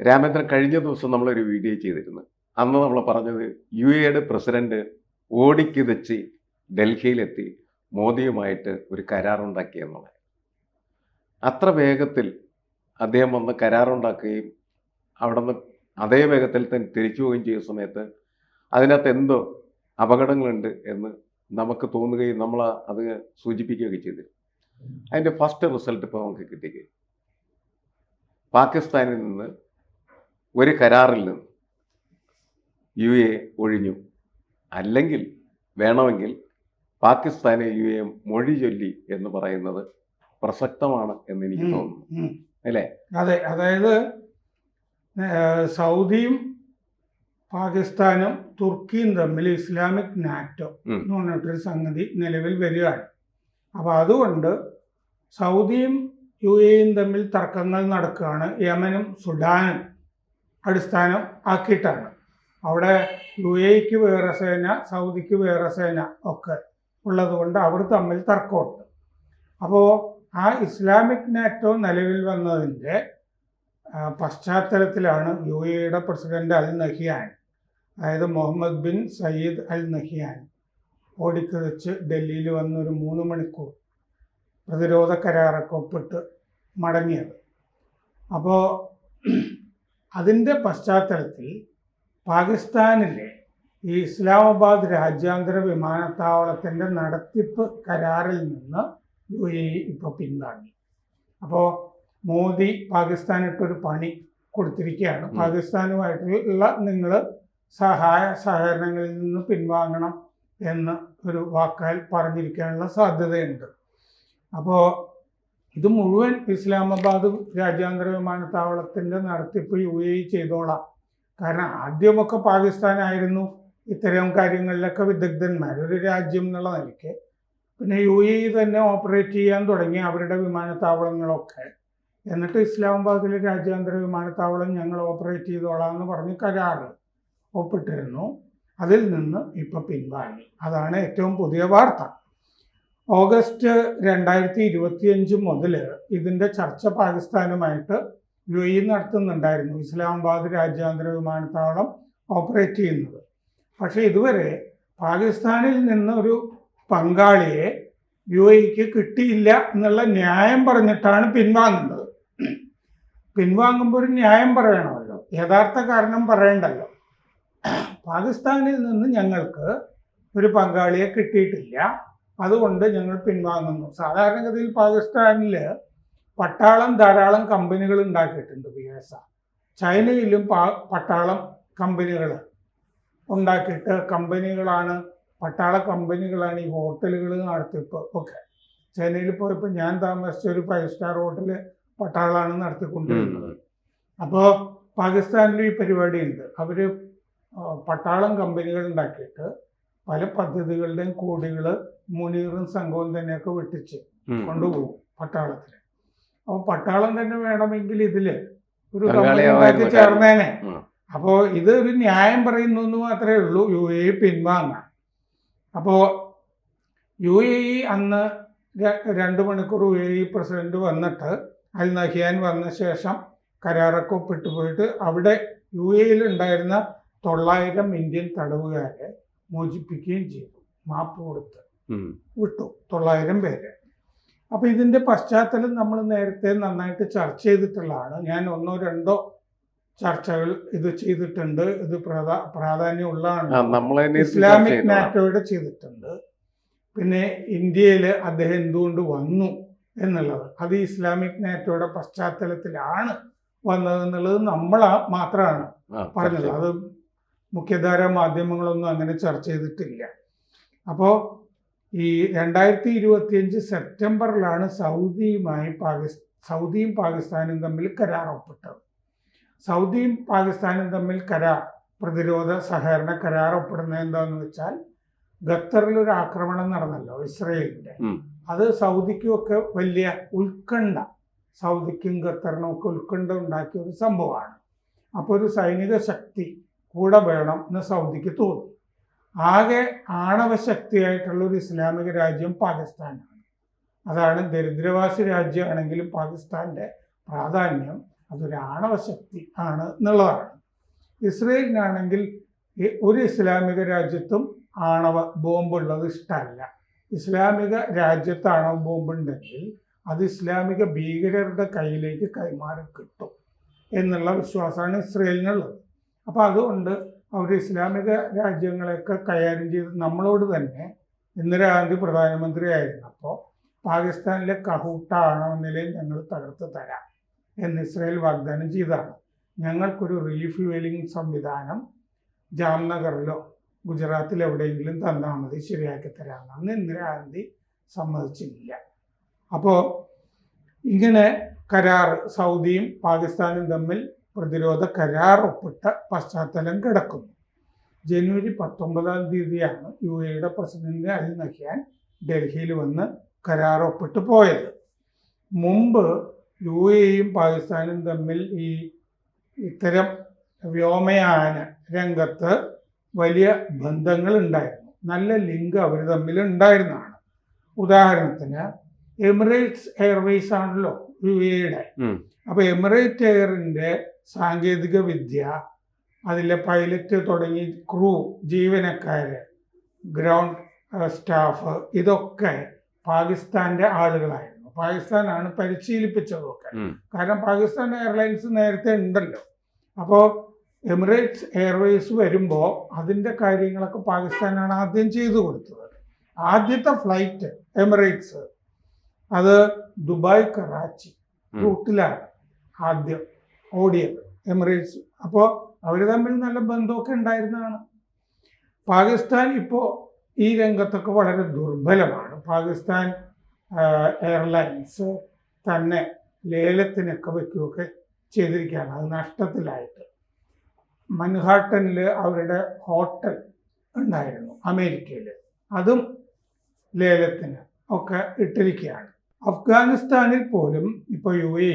രാമേന്ദ്രൻ കഴിഞ്ഞ ദിവസം നമ്മളൊരു വീഡിയോ ചെയ്തിരുന്നു. അന്ന് നമ്മൾ പറഞ്ഞത് യു എയുടെ പ്രസിഡന്റ് ഓടിക്കിതച്ച് ഡൽഹിയിലെത്തി മോദിയുമായിട്ട് ഒരു കരാറുണ്ടാക്കി എന്നുള്ളത് അത്ര വേഗത്തിൽ അദ്ദേഹം വന്ന് കരാറുണ്ടാക്കുകയും അവിടെ നിന്ന് അതേ വേഗത്തിൽ തന്നെ തിരിച്ചു പോവുകയും ചെയ്യുന്ന സമയത്ത് അതിനകത്ത് എന്തോ അപകടങ്ങളുണ്ട് എന്ന് നമുക്ക് തോന്നുകയും നമ്മൾ അത് സൂചിപ്പിക്കുകയൊക്കെ ചെയ്തു. അതിന്റെ ഫസ്റ്റ് റിസൾട്ട് ഇപ്പോൾ നമുക്ക് കിട്ടിക്കുകയും പാകിസ്ഥാനിൽ നിന്ന് ഒരു കരാറിൽ നിന്ന് യു എ ഒഴിഞ്ഞു. അല്ലെങ്കിൽ വേണമെങ്കിൽ പാകിസ്ഥാനെ യു എ മൊഴി ചൊല്ലി എന്ന് പറയുന്നത് പ്രസക്തമാണ് എന്ന് എനിക്ക് തോന്നുന്നു. അല്ലേ? അതെ അതായത് സൗദിയും പാകിസ്ഥാനും തുർക്കിയും തമ്മിൽ ഇസ്ലാമിക് നാറ്റോ. എന്ന് പറഞ്ഞിട്ടൊരു സംഗതി നിലവിൽ വരികയാണ്. അപ്പോൾ അതുകൊണ്ട് സൗദിയും യു എയും തമ്മിൽ തർക്കങ്ങൾ നടക്കുകയാണ് യമനും സുഡാനും. അടിസ്ഥാനം ആക്കിയിട്ടാണ്. അവിടെ യു എക്ക് വേറെ സേന സൗദിക്ക് വേറെ സേന ഒക്കെ ഉള്ളതുകൊണ്ട് അവർ തമ്മിൽ തർക്കമുണ്ട്. അപ്പോൾ ആ ഇസ്ലാമിക് നാറ്റോ നിലവിൽ വന്നതിന്റെ പശ്ചാത്തലത്തിലാണ് യു എയുടെ പ്രസിഡന്റ് അൽ നഹിയാൻ അതായത് Mohammed bin Zayed Al Nahyan ഓടിക്കിതച്ച് ഡൽഹിയിൽ വന്നൊരു മൂന്ന് മണിക്കൂർ പ്രതിരോധ കരാറൊക്കെ ഒപ്പിട്ട് മടങ്ങിയത്. അപ്പോൾ അതിന്റെ പശ്ചാത്തലത്തിൽ പാകിസ്ഥാനിലെ ഈ ഇസ്ലാമാബാദ് രാജ്യാന്തര വിമാനത്താവളത്തിന്റെ നടത്തിപ്പ് കരാറിൽ നിന്ന് യു എ ഇപ്പോൾ പിന്താങ്ങി അപ്പോൾ മോദി പാകിസ്ഥാനിട്ടൊരു പണി കൊടുത്തിരിക്കുകയാണ്. പാകിസ്ഥാനുമായിട്ടുള്ള നിങ്ങൾ സഹായ സഹകരണങ്ങളിൽ നിന്ന് പിൻവാങ്ങണം എന്ന് ഒരു വാക്കാൽ പറഞ്ഞിരിക്കാനുള്ള സാധ്യതയുണ്ട്. അപ്പോൾ ഇത് മുഴുവൻ ഇസ്ലാമാബാദ് രാജ്യാന്തര വിമാനത്താവളത്തിന്റെ നടത്തിപ്പ് യു എ ചെയ്തോളാം. കാരണം ആദ്യമൊക്കെ പാകിസ്ഥാനായിരുന്നു ഇത്തരം കാര്യങ്ങളിലൊക്കെ വിദഗ്ധന്മാർ ഒരു രാജ്യം എന്നുള്ള നിലയ്ക്ക്. പിന്നെ യു എ തന്നെ ഓപ്പറേറ്റ് ചെയ്യാൻ തുടങ്ങി അവരുടെ വിമാനത്താവളങ്ങളൊക്കെ. എന്നിട്ട് ഇസ്ലാമാബാദിലെ രാജ്യാന്തര വിമാനത്താവളം ഞങ്ങൾ ഓപ്പറേറ്റ് ചെയ്തോളാം എന്ന് പറഞ്ഞ് കരാറ് ഒപ്പിട്ടിരുന്നു. അതിൽ നിന്ന് ഇപ്പം പിൻവാങ്ങി. അതാണ് ഏറ്റവും പുതിയ വാർത്ത. ഓഗസ്റ്റ് രണ്ടായിരത്തി ഇരുപത്തിയഞ്ച് മുതൽ ഇതിന്റെ ചർച്ച പാകിസ്ഥാനുമായിട്ട് യു എ നടത്തുന്നുണ്ടായിരുന്നു. ഇസ്ലാമാബാദ് രാജ്യാന്തര വിമാനത്താവളം ഓപ്പറേറ്റ് ചെയ്യുന്നത്. പക്ഷേ ഇതുവരെ പാകിസ്ഥാനിൽ നിന്ന് ഒരു പങ്കാളിയെ യു എക്ക് കിട്ടിയില്ല എന്നുള്ള ന്യായം പറഞ്ഞിട്ടാണ് പിൻവാങ്ങുന്നത്. പിൻവാങ്ങുമ്പോൾ ഒരു ന്യായം പറയണമല്ലോ. യഥാർത്ഥ കാരണം പറയണ്ടല്ലോ. പാകിസ്ഥാനിൽ നിന്ന് ഞങ്ങൾക്ക് ഒരു പങ്കാളിയെ കിട്ടിയിട്ടില്ല. അതുകൊണ്ട് ഞങ്ങൾ പിൻവാങ്ങുന്നു. സാധാരണഗതിയിൽ പാകിസ്ഥാനിൽ പട്ടാളം ധാരാളം കമ്പനികൾ ഉണ്ടാക്കിയിട്ടുണ്ട് പി എസ് ആർ. ചൈനയിലും പാ പട്ടാളം കമ്പനികൾ ഉണ്ടാക്കിയിട്ട് കമ്പനികളാണ് പട്ടാള കമ്പനികളാണ് ഈ ഹോട്ടലുകൾ നടത്തിപ്പ് ഒക്കെ. ചൈനയിൽ പോയപ്പോൾ ഞാൻ താമസിച്ച ഒരു ഫൈവ് സ്റ്റാർ ഹോട്ടൽ പട്ടാളാണ് നടത്തിക്കൊണ്ടിരുന്നത്. അപ്പോൾ പാകിസ്ഥാനിലും ഈ പരിപാടിയുണ്ട്. അവർ പട്ടാളം കമ്പനികൾ ഉണ്ടാക്കിയിട്ട് പല പദ്ധതികളുടെയും കോടികൾ മുനീറും സംഘവും തന്നെയൊക്കെ വെട്ടിച്ച്. കൊണ്ടുപോകും പട്ടാളത്തിൽ അപ്പോൾ പട്ടാളം തന്നെ വേണമെങ്കിൽ ഇതിൽ ഒരു കമ്പനി ചേർന്നേനെ. അപ്പോ അപ്പോൾ ഇത് ഒരു ന്യായം പറയുന്നു എന്ന് മാത്രമേ ഉള്ളൂ. യു എ പിൻവാങ്ങാൻ. അപ്പോൾ യു എ ഇ അന്ന് രണ്ടു രണ്ട് മണിക്കൂർ യു എ ഇ പ്രസിഡന്റ് വന്നിട്ട് അൽ നഹിയാൻ വന്ന ശേഷം കരാറൊക്കെ ഒപ്പിട്ട് പോയിട്ട് അവിടെ യു എയിൽ ഉണ്ടായിരുന്ന തൊള്ളായിരം ഇന്ത്യൻ തടവുകാരെ മോചിപ്പിക്കുകയും ചെയ്തു. മാപ്പ് കൊടുത്ത്. വിട്ടു. തൊള്ളായിരം പേര്. അപ്പോൾ ഇതിന്റെ പശ്ചാത്തലം നമ്മൾ നേരത്തെ നന്നായിട്ട് ചർച്ച ചെയ്തിട്ടുള്ളതാണ്. ഞാൻ ഒന്നോ രണ്ടോ ചർച്ചകൾ ഇത് ചെയ്തിട്ടുണ്ട്. ഇത് പ്രധാ പ്രാധാന്യമുള്ളതാണ്. ഇസ്ലാമിക്. നാറ്റോയുടെ ചെയ്തിട്ടുണ്ട്. പിന്നെ ഇന്ത്യയിൽ അദ്ദേഹം എന്തുകൊണ്ട് വന്നു എന്നുള്ളത്. അത് ഇസ്ലാമിക് നാറ്റോയുടെ പശ്ചാത്തലത്തിലാണ് വന്നതെന്നുള്ളത് നമ്മൾ മാത്രമാണ് പറഞ്ഞത്. അത് മുഖ്യധാര മാധ്യമങ്ങളൊന്നും അങ്ങനെ ചർച്ച ചെയ്തിട്ടില്ല. അപ്പോൾ ഈ രണ്ടായിരത്തി ഇരുപത്തിയഞ്ച് സെപ്റ്റംബറിലാണ് സൗദിയുമായി പാകിസ് സൗദിയും പാകിസ്ഥാനും തമ്മിൽ കരാർ ഒപ്പിട്ടത് സൗദിയും പാകിസ്ഥാനും തമ്മിൽ കരാർ പ്രതിരോധ സഹകരണ കരാർ ഒപ്പിടുന്നത് എന്താണെന്ന് വെച്ചാൽ ഖത്തറിൽ ഒരു ആക്രമണം നടന്നല്ലോ ഇസ്രയേലിന്റെ. അത് സൗദിക്കും ഒക്കെ വലിയ ഉത്കണ്ഠ സൗദിക്കും ഖത്തറിനും ഒക്കെ ഉത്കണ്ഠ ഉണ്ടാക്കിയ ഒരു സംഭവമാണ്. അപ്പോൾ ഒരു സൈനിക ശക്തി കൂടെ വേണം എന്ന് സൗദിക്ക് തോന്നി. ആകെ ആണവശക്തിയായിട്ടുള്ള ഒരു ഇസ്ലാമിക രാജ്യം പാകിസ്ഥാനാണ്. അതാണ് ദരിദ്രവാസി രാജ്യമാണെങ്കിലും പാകിസ്ഥാന്റെ പ്രാധാന്യം അതൊരു ആണവ ശക്തി ആണ് എന്നുള്ളതാണ്. ഇസ്രയേലിനാണെങ്കിൽ ഒരു ഇസ്ലാമിക രാജ്യത്തും ആണവ ബോംബുള്ളത് ഇഷ്ടമല്ല. ഇസ്ലാമിക രാജ്യത്ത് ആണവ ബോംബുണ്ടെങ്കിൽ അത് ഇസ്ലാമിക ഭീകരരുടെ കയ്യിലേക്ക് കൈമാറി കിട്ടും എന്നുള്ള വിശ്വാസമാണ് ഇസ്രയേലിനുള്ളത്. അപ്പോൾ അതുകൊണ്ട് അവർ ഇസ്ലാമിക രാജ്യങ്ങളെയൊക്കെ കൈകാര്യം ചെയ്ത് നമ്മളോട് തന്നെ ഇന്ദിരാഗാന്ധി പ്രധാനമന്ത്രിയായിരുന്നപ്പോൾ പാകിസ്ഥാനിലെ കഹൂട്ട ആണവ നിലയം ഞങ്ങൾ തകർത്ത് തരാം എന്ന് ഇസ്രയേൽ വാഗ്ദാനം ചെയ്തതാണ്. ഞങ്ങൾക്കൊരു റീഫ്യൂവലിംഗ് സംവിധാനം ജാംനഗറിലോ ഗുജറാത്തിൽ എവിടെയെങ്കിലും തന്നാൽ മതി ശരിയാക്കി തരാമെന്ന് അന്ന് ഇന്ദിരാഗാന്ധി സമ്മതിച്ചില്ല. അപ്പോൾ ഇങ്ങനെ കരാർ സൗദിയും പാകിസ്ഥാനും തമ്മിൽ പ്രതിരോധ കരാർ ഒപ്പിട്ട പശ്ചാത്തലം കിടക്കുന്നു. ജനുവരി പത്തൊമ്പതാം തീയതിയാണ് യു എയുടെ പ്രസിഡന്റ് അൽ നഹ്യാൻ ഡൽഹിയിൽ വന്ന് കരാർ ഒപ്പിട്ട് പോയത്. മുമ്പ് യു എയും പാകിസ്ഥാനും തമ്മിൽ ഈ ഇത്തരം വ്യോമയാന രംഗത്ത് വലിയ ബന്ധങ്ങൾ ഉണ്ടായിരുന്നു. നല്ല ലിങ്ക് അവർ തമ്മിൽ ഉണ്ടായിരുന്നതാണ്. ഉദാഹരണത്തിന് എമിറേറ്റ്സ് എയർവേസ് ആണല്ലോ യു എയുടെ അപ്പോൾ അപ്പൊ എമിറേറ്റ് എയറിന്റെ സാങ്കേതിക വിദ്യ അതിലെ പൈലറ്റ് തുടങ്ങി ക്രൂ ജീവനക്കാര് ഗ്രൗണ്ട് സ്റ്റാഫ് ഇതൊക്കെ പാകിസ്ഥാന്റെ ആളുകളായിരുന്നു. പാകിസ്ഥാനാണ് പരിശീലിപ്പിച്ചതൊക്കെ. കാരണം പാകിസ്ഥാൻ എയർലൈൻസ് നേരത്തെ ഉണ്ടല്ലോ. അപ്പോൾ എമിറേറ്റ്സ് എയർവേസ് വരുമ്പോൾ അതിന്റെ കാര്യങ്ങളൊക്കെ പാകിസ്ഥാനാണ് ആദ്യം ചെയ്തു കൊടുത്തത്. ആദ്യത്തെ ഫ്ലൈറ്റ് എമിറേറ്റ്സ് അത് ദുബായ് കറാച്ചി റൂട്ടിലാണ് ആദ്യം. ഓടിയത് എമിറേറ്റ്സ്. അപ്പോൾ അവർ തമ്മിൽ നല്ല ബന്ധമൊക്കെ ഉണ്ടായിരുന്നതാണ്. പാകിസ്ഥാൻ ഇപ്പോൾ ഈ രംഗത്തൊക്കെ വളരെ ദുർബലമാണ്. പാകിസ്ഥാൻ എയർലൈൻസ് തന്നെ ലേലത്തിനൊക്കെ വയ്ക്കുകയൊക്കെ ചെയ്തിരിക്കുകയാണ്. അത് നഷ്ടത്തിലായിട്ട്. മൻഹാട്ടനിൽ അവരുടെ ഹോട്ടൽ ഉണ്ടായിരുന്നു അമേരിക്കയിൽ അതും ലേലത്തിന് ഒക്കെ ഇട്ടിരിക്കുകയാണ്. അഫ്ഗാനിസ്ഥാനിൽ പോലും ഇപ്പോൾ യു എ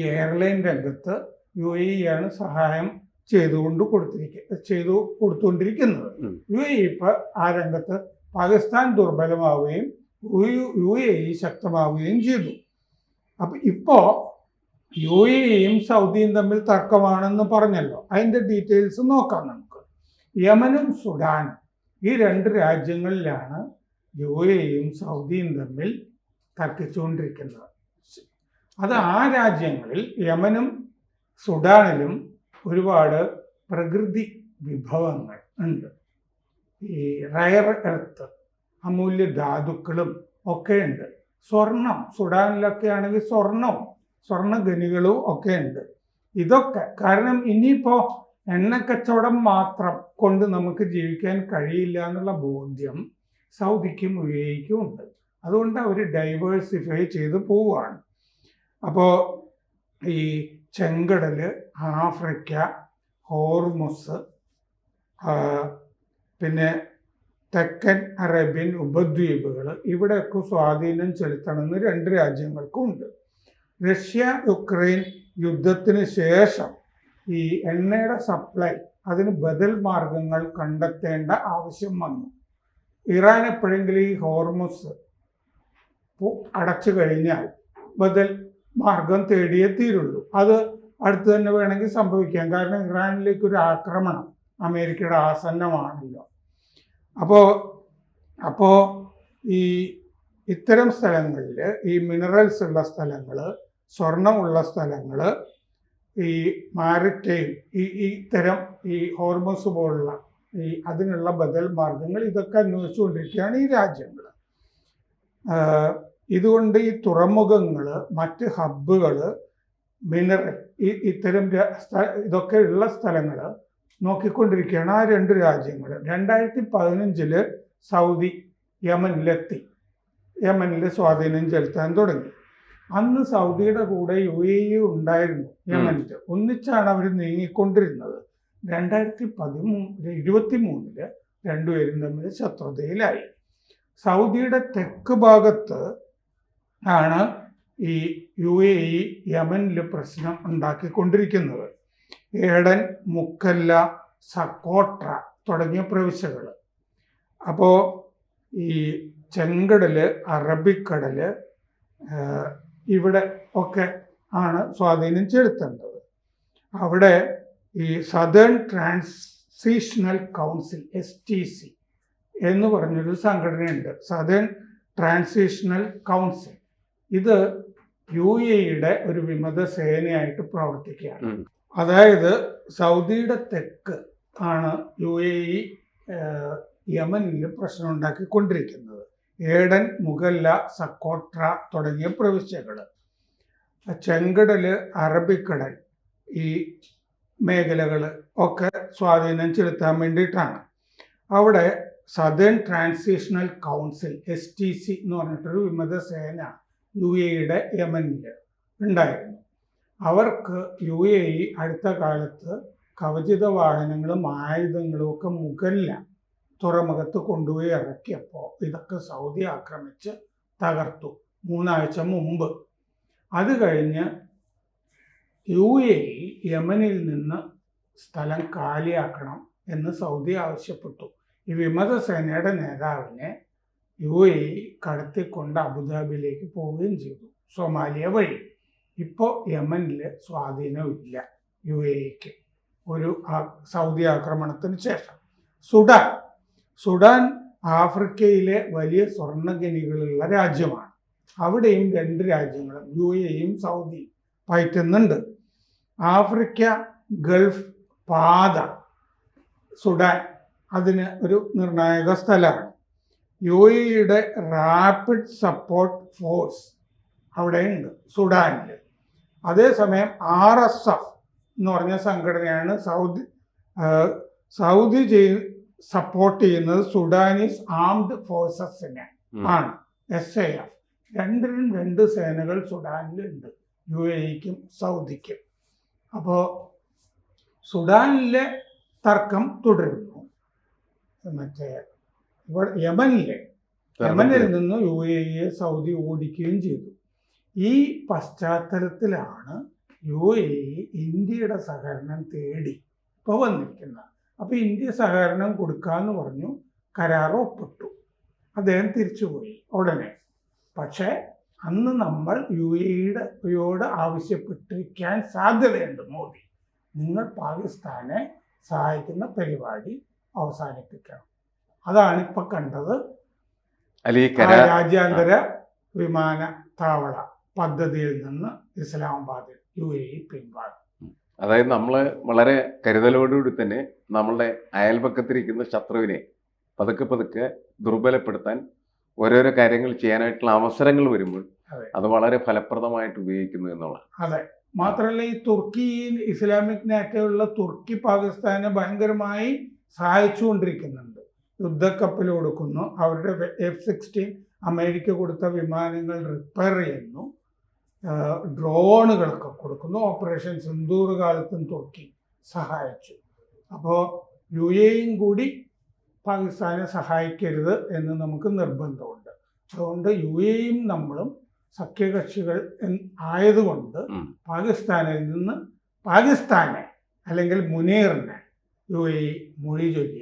എയർലൈൻ രംഗത്ത് യു എ ഇ ആണ് സഹായം ചെയ്തുകൊണ്ട് കൊടുത്തിരിക്കുക ചെയ്തു കൊടുത്തുകൊണ്ടിരിക്കുന്നത്. യു എ ഇ ഇപ്പോൾ ആ രംഗത്ത് പാകിസ്ഥാൻ ദുർബലമാവുകയും യു- എ ഇ ശക്തമാവുകയും ചെയ്തു. അപ്പം ഇപ്പോൾ യു എ ഇയും സൗദിയും തമ്മിൽ തർക്കമാണെന്ന് പറഞ്ഞല്ലോ. അതിന്റെ ഡീറ്റെയിൽസ് നോക്കാം നമുക്ക്. യമനും സുഡാനും ഈ രണ്ട് രാജ്യങ്ങളിലാണ് യു എയും സൗദിയും തമ്മിൽ തർക്കിച്ചുകൊണ്ടിരിക്കുന്നത്. അത് ആ രാജ്യങ്ങളിൽ യമനും സുഡാനിലും ഒരുപാട് പ്രകൃതി വിഭവങ്ങൾ ഉണ്ട്. ഈ റയർ എർത്ത് അമൂല്യ ധാതുക്കളും ഒക്കെ ഉണ്ട്. സ്വർണം സുഡാനിലൊക്കെ ആണെങ്കിൽ സ്വർണവും സ്വർണ ഖനികളും ഒക്കെ ഉണ്ട്. ഇതൊക്കെ കാരണം ഇനിയിപ്പോൾ എണ്ണക്കച്ചവടം മാത്രം കൊണ്ട് നമുക്ക് ജീവിക്കാൻ കഴിയില്ല എന്നുള്ള ബോധ്യം സൗദിക്കും യു ഉണ്ട് അതുകൊണ്ട് അവർ ഡൈവേഴ്സിഫൈ ചെയ്ത് പോവുകയാണ്. അപ്പോൾ ഈ ചെങ്കടൽ ആഫ്രിക്ക ഹോർമുസ് പിന്നെ തെക്കൻ അറേബ്യൻ ഉപദ്വീപുകൾ ഇവിടെയൊക്കെ സ്വാധീനം ചെലുത്തണമെന്ന് രണ്ട് രാജ്യങ്ങൾക്കും ഉണ്ട്. റഷ്യ യുക്രൈൻ യുദ്ധത്തിന് ശേഷം ഈ എണ്ണയുടെ സപ്ലൈ അതിന് ബദൽ മാർഗങ്ങൾ കണ്ടെത്തേണ്ട ആവശ്യം വന്നു. ഇറാൻ എപ്പോഴെങ്കിലും ഈ ഹോർമുസ് അടച്ചു കഴിഞ്ഞാൽ ബദൽ മാർഗം തേടിയേ തീരുള്ളൂ. അത് അടുത്ത് തന്നെ വേണമെങ്കിൽ സംഭവിക്കാം. കാരണം ഇറാനിലേക്ക് ഒരു ആക്രമണം അമേരിക്കയുടെ ആസന്നമാണല്ലോ. അപ്പോൾ അപ്പോൾ ഈ ഇത്തരം സ്ഥലങ്ങളിൽ ഈ മിനറൽസ് ഉള്ള സ്ഥലങ്ങൾ സ്വർണമുള്ള സ്ഥലങ്ങൾ ഈ മാരിടൈം ഈ ഇത്തരം ഈ ഹോർമോസ് പോലുള്ള ഈ അതിനുള്ള ബദൽ മാർഗങ്ങൾ ഇതൊക്കെ അന്വേഷിച്ചുകൊണ്ടിരിക്കുകയാണ് ഈ രാജ്യങ്ങൾ ഇതുകൊണ്ട് ഈ തുറമുഖങ്ങൾ മറ്റ് ഹബ്ബുകൾ മിനറൽ ഈ ഇത്തരം ഇതൊക്കെ ഉള്ള സ്ഥലങ്ങൾ നോക്കിക്കൊണ്ടിരിക്കുകയാണ് ആ രണ്ട് രാജ്യങ്ങൾ രണ്ടായിരത്തി പതിനഞ്ചിൽ സൗദി യമനിലെത്തി. യമനിൽ സ്വാധീനം ചെലുത്താൻ തുടങ്ങി. അന്ന് സൗദിയുടെ കൂടെ യു എ ഇ ഉണ്ടായിരുന്നു യമനിൽ ഒന്നിച്ചാണ് അവർ നീങ്ങിക്കൊണ്ടിരുന്നത്. രണ്ടായിരത്തി പതിമൂന്ന് ഇരുപത്തി മൂന്നിൽ രണ്ടുപേരും തമ്മിൽ ശത്രുതയിലായി. സൗദിയുടെ തെക്ക് ഭാഗത്ത് ആണ് ഈ യു എ ഇ യമനിൽ പ്രശ്നം ഉണ്ടാക്കിക്കൊണ്ടിരിക്കുന്നത്. ഏടൻ മുക്കല്ല സക്കോട്ര തുടങ്ങിയ പ്രവിശ്യകൾ. അപ്പോൾ ഈ ചെങ്കടൽ അറബിക്കടൽ ഇവിടെ ഒക്കെ ആണ് സ്വാധീനം ചെലുത്തേണ്ടത്. അവിടെ ഈ southern transitional council S T C എന്ന് പറഞ്ഞൊരു സംഘടനയുണ്ട്. സദേൺ ട്രാൻസിഷണൽ കൗൺസിൽ ഇത് യു എയുടെ ഒരു വിമത സേനയായിട്ട് പ്രവർത്തിക്കുകയാണ് അതായത് സൗദിയുടെ തെക്ക് ആണ് യു എ ഇ യമനിൽ പ്രശ്നം ഉണ്ടാക്കിക്കൊണ്ടിരിക്കുന്നത് ഏഡൻ മുഗല്ല സക്കോട്ര തുടങ്ങിയ പ്രവിശ്യകൾ ചെങ്കടൽ അറബിക്കടൽ ഈ മേഖലകൾ ഒക്കെ സ്വാധീനം ചെലുത്താൻ വേണ്ടിയിട്ടാണ്. അവിടെ southern transitional council S T C എന്ന് പറഞ്ഞിട്ടൊരു വിമത സേന യു എയുടെ യമനിൽ ഉണ്ടായിരുന്നു. അവർക്ക് യു എ ഇ അടുത്ത കാലത്ത് കവചിത വാഹനങ്ങളും ആയുധങ്ങളും ഒക്കെ മുകളില തുറമുഖത്ത് കൊണ്ടുപോയി ഇറക്കിയപ്പോൾ ഇതൊക്കെ സൗദി ആക്രമിച്ച് തകർത്തു മൂന്നാഴ്ച മുമ്പ്. അത് കഴിഞ്ഞ് യു എ ഇ യമനിൽ നിന്ന് സ്ഥലം കാലിയാക്കണം എന്ന് സൗദി ആവശ്യപ്പെട്ടു. ഈ വിമത സേനയുടെ നേതാവിനെ യു എ ഇ കടത്തിക്കൊണ്ട് അബുദാബിയിലേക്ക് പോവുകയും ചെയ്തു. സൊമാലിയ വഴി. ഇപ്പോൾ യമനിൽ സ്വാധീനമില്ല യു എക്ക് ഒരു സൗദി ആക്രമണത്തിന് ശേഷം. സുഡാൻ. സുഡാൻ ആഫ്രിക്കയിലെ വലിയ സ്വർണഖനികളുള്ള രാജ്യമാണ്. അവിടെയും രണ്ട് രാജ്യങ്ങളും യു എയും സൗദിയും പയറ്റുന്നുണ്ട്. ആഫ്രിക്ക ഗൾഫ് പാത സുഡാൻ. അതിന് ഒരു നിർണായക സ്ഥലമാണ്. യു എയുടെ റാപ്പിഡ് സപ്പോർട്ട് ഫോഴ്സ് അവിടെയുണ്ട് സുഡാനിൽ അതേസമയം ആർ എസ് എഫ് എന്ന് പറഞ്ഞ സംഘടനയാണ് സൗദി സൗദി ചെയ് സപ്പോർട്ട് ചെയ്യുന്നത് സുഡാനീസ് ആംഡ് ഫോഴ്സസിനെ ആണ് എസ് എ എഫ്. രണ്ടിനും രണ്ട് സേനകൾ സുഡാനിലുണ്ട് യു എക്കും സൗദിക്കും. അപ്പോൾ സുഡാനിലെ തർക്കം തുടരുന്നു. മറ്റേ ഇവിടെ യമനിലെ യമനിൽ നിന്ന് യു എയെ സൗദി ഓടിക്കുകയും ചെയ്തു. ഈ പശ്ചാത്തലത്തിലാണ് യു എ ഇന്ത്യയുടെ സഹകരണം തേടി ഇപ്പോൾ വന്നിരിക്കുന്നത്. അപ്പോൾ ഇന്ത്യ സഹകരണം കൊടുക്കാന്ന് പറഞ്ഞു കരാർ ഒപ്പിട്ടു. അദ്ദേഹം തിരിച്ചുപോയി ഉടനെ. പക്ഷേ അന്ന് നമ്മൾ യു എയുടെ യോട് ആവശ്യപ്പെട്ടിരിക്കാൻ സാധ്യതയുണ്ട് മോദി. നിങ്ങൾ പാകിസ്ഥാനെ സഹായിക്കുന്ന പരിപാടി അവസാനിപ്പിക്കണം. അതാണ് ഇപ്പൊ കണ്ടത് രാജ്യാന്തര വിമാനത്താവള പദ്ധതിയിൽ നിന്ന് ഇസ്ലാമാബാദിൽ യു എ ഇ പിൻവാങ്ങി അതായത് നമ്മൾ വളരെ കരുതലോടുകൂടി തന്നെ നമ്മളുടെ അയൽപക്കത്തിരിക്കുന്ന ശത്രുവിനെ പതുക്കെ പതുക്കെ ദുർബലപ്പെടുത്താൻ ഓരോരോ കാര്യങ്ങൾ ചെയ്യാനായിട്ടുള്ള അവസരങ്ങൾ വരുമ്പോൾ അത്. വളരെ ഫലപ്രദമായിട്ട് ഉപയോഗിക്കുന്നു എന്നുള്ള അതെ. മാത്രമല്ല ഈ തുർക്കി ഇസ്ലാമിക് നേറ്റയുള്ള തുർക്കി പാകിസ്ഥാനെ ഭയങ്കരമായി സഹായിച്ചുകൊണ്ടിരിക്കുന്നുണ്ട്. യുദ്ധക്കപ്പൽ കൊടുക്കുന്നു. അവരുടെ എഫ് സിക്സ്റ്റീൻ അമേരിക്ക കൊടുത്ത വിമാനങ്ങൾ റിപ്പയർ ചെയ്യുന്നു. ഡ്രോണുകളൊക്കെ കൊടുക്കുന്നു. ഓപ്പറേഷൻ സിന്ദൂർ കാലത്തും തുർക്കി സഹായിച്ചു. അപ്പോൾ യു എയും കൂടി പാകിസ്ഥാനെ സഹായിക്കരുത് എന്ന് നമുക്ക് നിർബന്ധമുണ്ട്. അതുകൊണ്ട് യു എയും നമ്മളും സഖ്യകക്ഷികൾ ആയതുകൊണ്ട് പാകിസ്ഥാനിൽ നിന്ന് പാകിസ്ഥാനെ അല്ലെങ്കിൽ മുനീറിനെ യു എ മൊഴി ചൊല്ലിയിരിക്കുന്നു